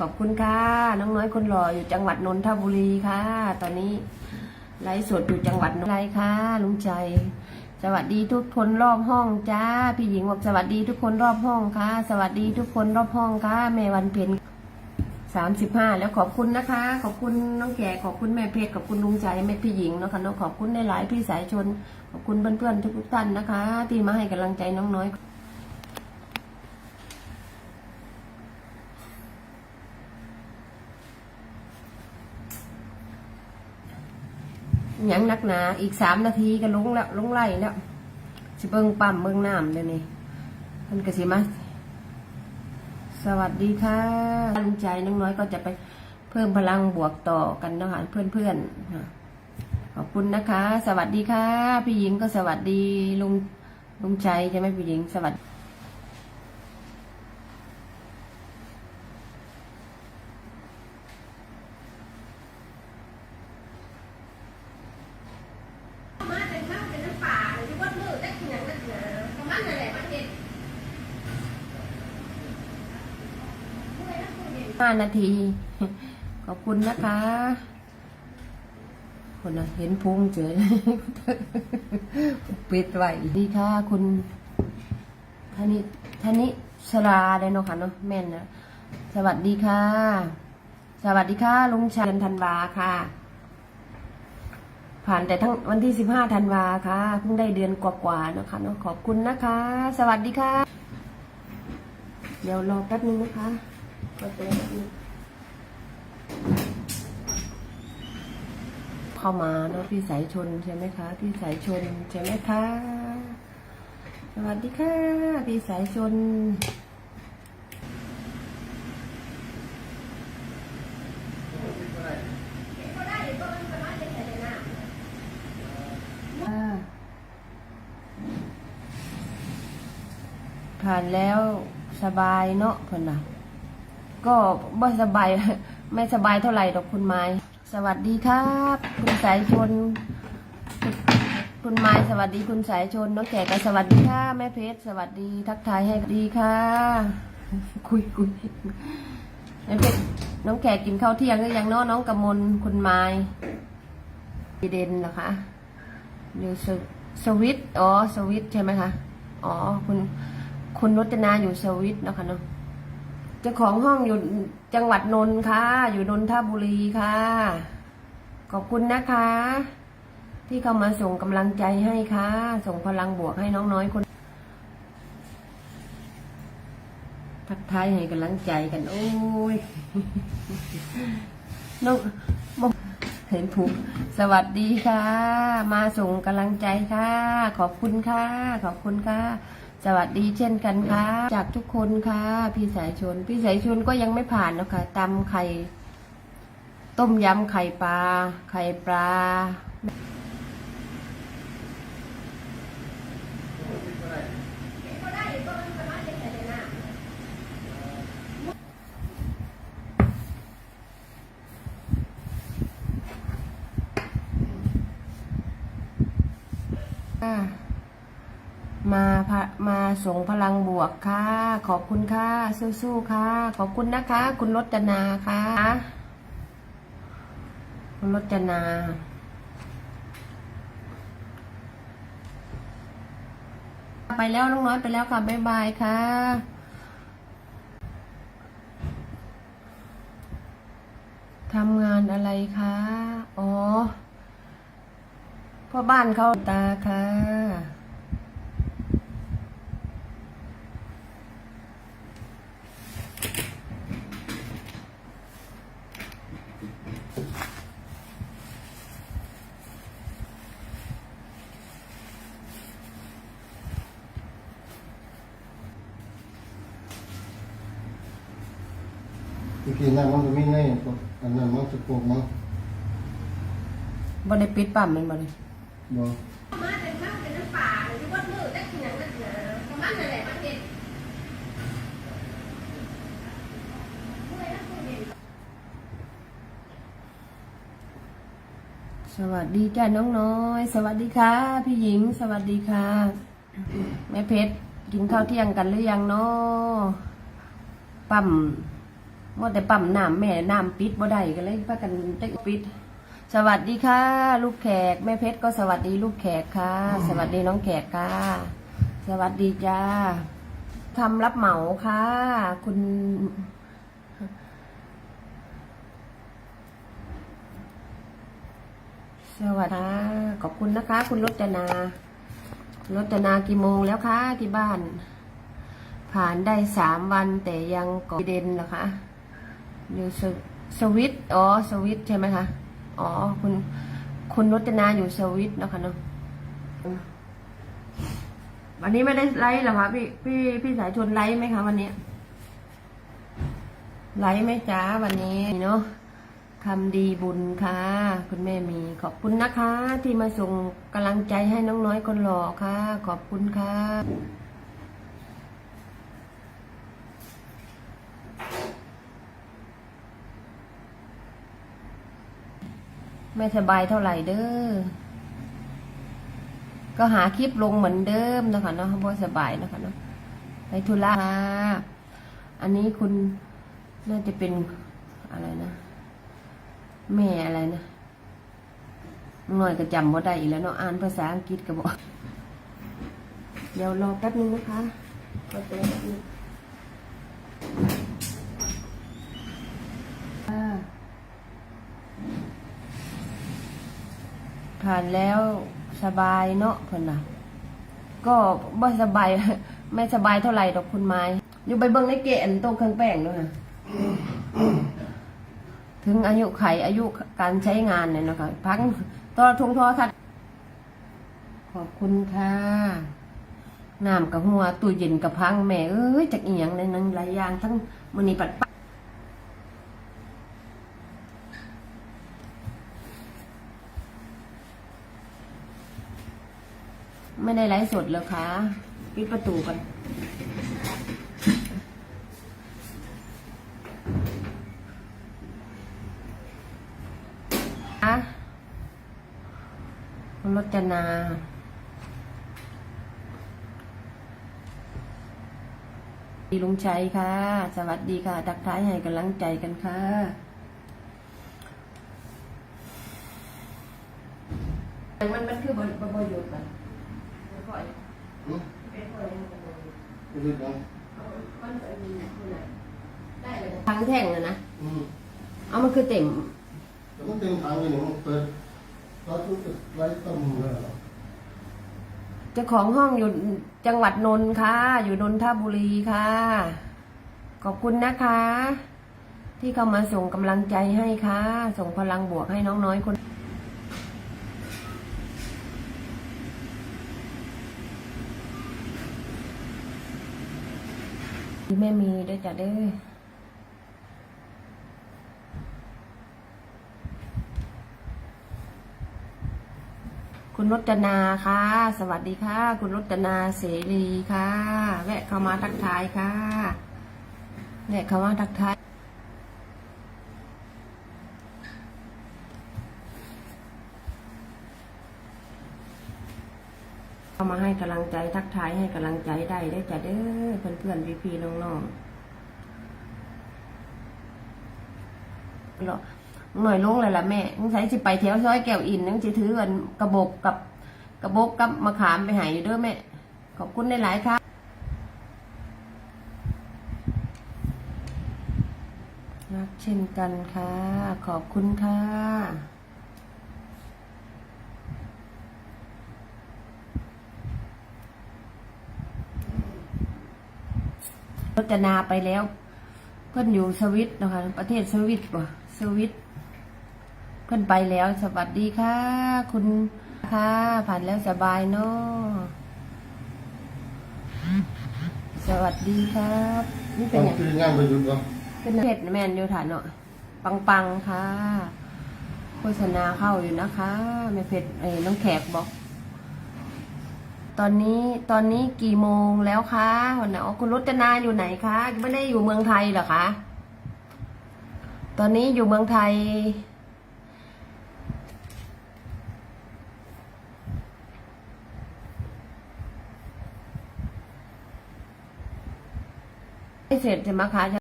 ขอบคุณค่ะ น้องน้อยคนหล่ออยู่จังหวัดนนทบุรีค่ะ ตอนนี้ไลฟ์สดอยู่จังหวัดนนทบุรีค่ะลุงใจ สวัสดีทุกคนรอบห้องจ้าพี่หญิงบอกสวัสดีทุกคนรอบห้องค่ะ สวัสดีทุกคนรอบห้องค่ะแม่วันเพ็ญสามสิบห้าแล้วขอบคุณนะคะ ขอบคุณน้องแก่ขอบคุณแม่เพชรขอบคุณลุงใจแม่พี่หญิงเนาะคะเนาะขอบคุณในหลายพี่สายชน ขอบคุณเพื่อนๆทุกท่านนะคะ ที่มาให้กำลังใจน้องน้อย หยังนักหนา อีกสามนาทีก็ลงแล้วลงไล่แล้วสิเบิ่งปั๊มเบิ่งน้ำเดี๋ยวนี้มันก็สิมาสวัสดีค่ะลุงใจน้องน้อยก็จะไปเพิ่มพลังบวกต่อกันนะคะเพื่อนๆค่ะขอบคุณนะคะ สวัสดีค่ะ พี่หญิงก็สวัสดีลุงลุงใจใช่ไหมพี่หญิงสวัสดี มาเป็นน้ำเป็นน้ำป่าหรือที่วัดมือได้กินอย่างนั้นเหรอประมาณนั่นแหละประเทศ ห้านาที ขอบคุณนะคะคนเห็นพุงเฉยปิดไว้ดีค่ะคุณธนิธนิชราเลยเนาะค่ะเนาะแม่นนะสวัสดีค่ะ สวัสดีค่ะลุงชัยนธันวาค่ะ ผ่านแต่ทั้งวันที่สิบห้าธันวาค่ะเพิ่งได้เดือนกว่าๆเนาะค่ะเนาะขอบคุณนะคะ สวัสดีค่ะ เดี๋ยวรอแป๊บนึงนะคะ เข้ามาเนาะพี่สายชนใช่ไหมคะ พี่สายชนใช่ไหมคะ สวัสดีค่ะ พี่สายชนค่ะผ่านแล้วสบายเนาะเพิ่นน่ะ ก็บ่สบายไม่สบายเท่าไหร่ดอกคุณไม้ สวัสดีครับ คุณสายชน คุณไม้สวัสดีคุณสายชนน้องแขกก็สวัสดีค่ะแม่เพชรสวัสดีทักทายให้ดีค่ะคุยคุยแม่เพชรน้องแขกกินข้าวเที่ยงหรือยังเนาะน้องกำมลคุณไม้ดีเด่นเหรอคะอยู่สวิตอ๋อสวิตใช่ไหมคะอ๋อคุณคุณรจนาอยู่สวิตนะคะเนาะ เจ้าของห้องอยู่จังหวัดนนท์ค่ะ อยู่นนทบุรีค่ะ ขอบคุณนะคะ ที่เข้ามาส่งกำลังใจให้ค่ะ ส่งพลังบวกให้น้องน้อยคน ทักทายให้กำลังใจกันโอ้ยน้องบอกเห็นผูกสวัสดีค่ะ มาส่งกำลังใจค่ะ ขอบคุณค่ะ ขอบคุณค่ะ สวัสดีเช่นกันค่ะ จากทุกคนค่ะ พี่สายชน พี่สายชนก็ยังไม่ผ่านนะคะตำไข่ ต้มยำไข่ปลา ไข่ปลาค่ะ มามาส่งพลังบวกค่ะ ขอบคุณค่ะ สู้ๆค่ะ ขอบคุณนะคะ คุณรจนาค่ะ คุณรจนาไปแล้วน้องน้อยไปแล้วค่ะ บ๊ายบายค่ะ ทำงานอะไรคะ อ๋อพ่อบ้านเขาตาค่ะ ตะกี้นั่นมันก็มีในอันนั้นมันสะโพกมั้งบ่ได้ปิดปั๊มแมันบ่ได้บ่มาเป็นน้ำเป็นน้ำป่าหรือที่วัดมือได้กินอย่างนั้นเหรอประมาณนั่นแหละประเทศสวัสดีจ้าน้องน้อย สวัสดีค่ะ พี่หญิง สวัสดีค่ะแม่เพชรกินข้าวเที่ยงกันหรือยังเนาะปั๊ม มัวแต่ปั๊มน้ำแม่น้ำปิดบ่ได้ก็เลยพากันได้ปิด สวัสดีค่ะ ลูกแขกแม่เพชรก็สวัสดีลูกแขกค่ะ สวัสดีน้องแขกค่ะ สวัสดีจ้าทำรับเหมาค่ะ คุณ สวัสดีขอบคุณนะคะ คุณรจนารจนากี่โมงแล้วคะที่บ้าน ผ่านได้สามวันแต่ยังก่อเด่นเหรอคะ อยู่สวสวิตอ๋อสวิตใช่ไหมคะอ๋อคุณคุณรจนาอยู่สวิตนะคะเนาะวันนี้ไม่ได้ไลฟ์หรอคะพี่พี่พี่สายชนไลฟ์ไหมคะวันนี้ไลฟ์ไหมจ้าวันนี้เนาะทำดีบุญค่ะ คุณแม่มีขอบคุณนะคะ ที่มาส่งกำลังใจให้น้องน้อยคนหล่อค่ะ ขอบคุณค่ะ ไม่สบายเท่าไหร่เด้อ ก็หาคลิปลงเหมือนเดิมนะคะเนาะเพราะสบายนะคะเนาะไปธุระค่ะอันนี้คุณน่าจะเป็นอะไรนะแม่อะไรนะหน่อยก็จำว่าได้อีกแล้วเนาะอ่านภาษาอังกฤษก็บอกเดี๋ยวรอแป๊บนึงนะคะรอแป๊บนึง ผ่านแล้วสบายเนาะเพิ่นน่ะ ก็บ่สบาย ไม่สบายเท่าไหร่ดอกคุณไม้ อยู่ไปเบิ่งในเกอันตเครื่องแป้งด้วยนะถึงอายุไขอายุการใช้งานเนี่ยนะคะพังตอทุงทอทัดขอบคุณค่ะน้ำกับหัวตู้เย็นกับพังแม่เอ้ยจากอีหยังในนั้นหลายอย่างทั้งมื้อนี้ปัด ได้ไลฟ์สดเลยค่ะปิดประตูกันอะคุณรจนาดีลุงชัยค่ะ สวัสดีค่ะ ทักทายให้กำลังใจกันค่ะ มันมันคือบริบท มันอืมไปดูนะทั้งแท่งเลยนะอืมเอามันคือเต็มแต่มันเต็มทางเลยเนี่ยมันเปิดตอนทุกข์ไร้ต้มเลยเหรอเจ้าของห้องอยู่จังหวัดนนท์ค่ะ อยู่นนทบุรีค่ะ ขอบคุณนะคะ ที่เข้ามาส่งกำลังใจให้ค่ะ ส่งพลังบวกให้น้องน้อยคน แม่มีได้จ้ะเด้อคุณรจนาค่ะ สวัสดีค่ะ คุณรจนาเสรีค่ะ แวะเข้ามาทักทายค่ะแวะเข้ามาทักทาย เข้ามาให้กำลังใจทักทายให้กำลังใจได้ได้จ้ะเด้อเพื่อนเพื่อนพี่พี่ๆน้องๆหรอหน่อยลงเลยล่ะแม่สงสัยสิไปแถวซอยแก้วอินนึงสิถือกันกระบอกกับกระบอกกับมะขามไปหายอยู่เด้อแม่ ขอบคุณในหลายครับรักเช่นกันค่ะ ขอบคุณค่ะ จนาไปแล้ว เพื่อนอยู่สวิตนะคะ ประเทศสวิตป่ะสวิต เพื่อนไปแล้ว สวัสดีค่ะ คุณค่ะผ่านแล้วสบายเนาะสวัสดีครับนี่ตเป็อนนอย่างที่งานไปหยุดวะเป็นเพชรแมนอยู่ฐานเนาะปังปังๆค่ะ โฆษณาเข้าอยู่นะคะแม่เพชรเอ้ยน้องแขกบอก ตอนนี้ตอนนี้กี่โมงแล้วคะวันไหนอ๋อคุณรจนาอยู่ไหนคะ ไม่ได้อยู่เมืองไทยเหรอคะ ตอนนี้อยู่เมืองไทย ไม่เสร็จใช่ไหมคะ